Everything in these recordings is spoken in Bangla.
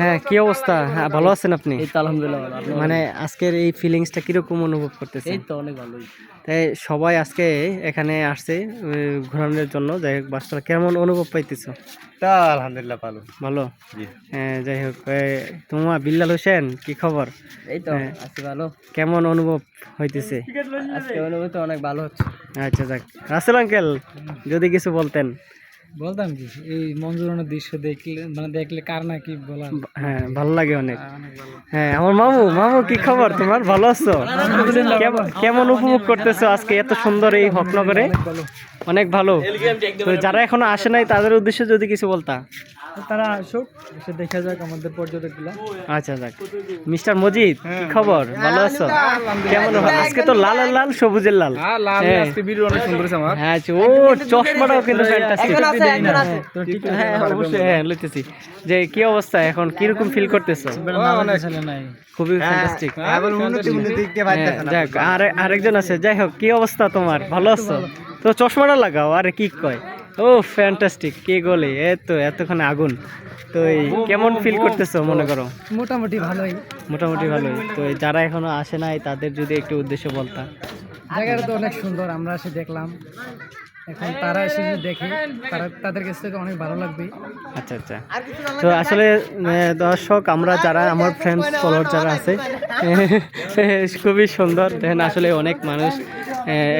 হ্যাঁ কি অবস্থা? হ্যাঁ ভালো আছেন আপনি? এই তো আলহামদুলিল্লাহ মানে আজকের এই ফিলিংসটা কীরকম অনুভব করতেছেন? এই তো অনেক ভালোই। তাই সবাই আজকে এখানে আসছে ঘোরানোর জন্য। যাই হোক বাসটা কেমন অনুভব পাইতেছো? তা আলহামদুলিল্লাহ ভালো। ভালো? হ্যাঁ, যাই হোক তোমার বিল্লাল হোসেন কি খবর? এই তো। আছি ভালো। কেমন অনুভব হইতেছে? আজকে অনুভূতি অনেক ভালো হচ্ছে। আচ্ছা যাক। রাসেল আঙ্কেল যদি কিছু বলতেন। বলতাম কি? এই মঞ্জুরনের দৃশ্য দেখলে মানে দেখলে কার না কি বলা? হ্যাঁ ভালো লাগে অনেক। অনেক হ্যাঁ আমার মামু মামু কি খবর? তোমার ভালো আছো? কেমন- কেমন উপভোগ করতেছো আজকে এত সুন্দর এই হকনগরে? অনেক ভালো। তো যারা এখনও আসে নাই তাদের উদ্দেশ্যে যদি কিছু বলতা। তারা আসুক এসে দেখা যাক আমাদের পর্যটকগুলা। আচ্ছা যাক। মিস্টার মজিদ কি খবর? ভালো আছো? কেমন ভালো আজকে তো লাল আর লাল সবুজের লাল। হ্যাঁ অনেক সুন্দর হ্যাঁ আচ্ছা, ও চশমাটাও কিন্তু ফ্যান্টাস্টিক হ্যাঁ অবশ্যই হ্যাঁ লইতেছি। যে কি অবস্থা এখন? কীরকম ফিল করতেছো? খুবই ফ্যান্টাস্টিক যাক আর আরেকজন আছে। যাই হোক কি অবস্থা তোমার? ভালো আছো? তো চশমাটা লাগাও আরে কি কয়? ও ফ্যান্টাস্টিক কে গলে? এ তো এতক্ষণে আগুন। তো এই কেমন ফিল করতেছো মনে করো? মোটামুটি ভালোই। মোটামুটি ভালোই। তো যারা এখনও আসে নাই তাদের যদি একটু উদ্দেশ্য বলতাম জায়গাটা তো অনেক সুন্দর আমরা এসে দেখলাম। এখন তারা এসে যদি দেখে তারা তাদের কাছ থেকে অনেক ভালো লাগবে। আচ্ছা আচ্ছা। তো আসলে দর্শক আমরা যারা আমার ফ্রেন্ডস ফলোয়ার যারা আছে খুবই সুন্দর। দেখেন আসলে অনেক মানুষ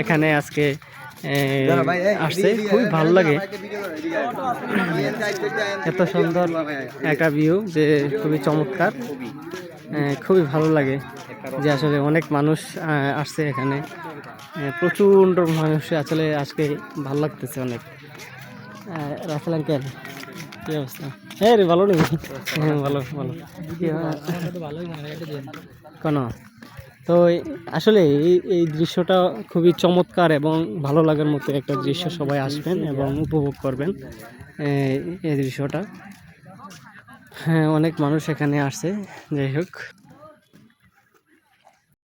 এখানে আজকে আসছে খুবই ভালো লাগে। এত সুন্দর একটা ভিউ যে খুবই চমৎকার। আহ, খুবই ভালো লাগে যে আসলে অনেক মানুষ আসছে এখানে। প্রচণ্ড মানুষ আসলে আজকে ভালো লাগতেছে অনেক। রাফেল আঙ্কেল কি অবস্থা? হ্যাঁ রে ভালো নেই হ্যাঁ ভালো ভালো। কেন? তো আসলে এই এই দৃশ্যটা খুবই চমৎকার এবং ভালো লাগার মতো একটা দৃশ্য সবাই আসবেন এবং উপভোগ করবেন এই- দৃশ্যটা। হ্যাঁ অনেক মানুষ এখানে আসে যাই হোক।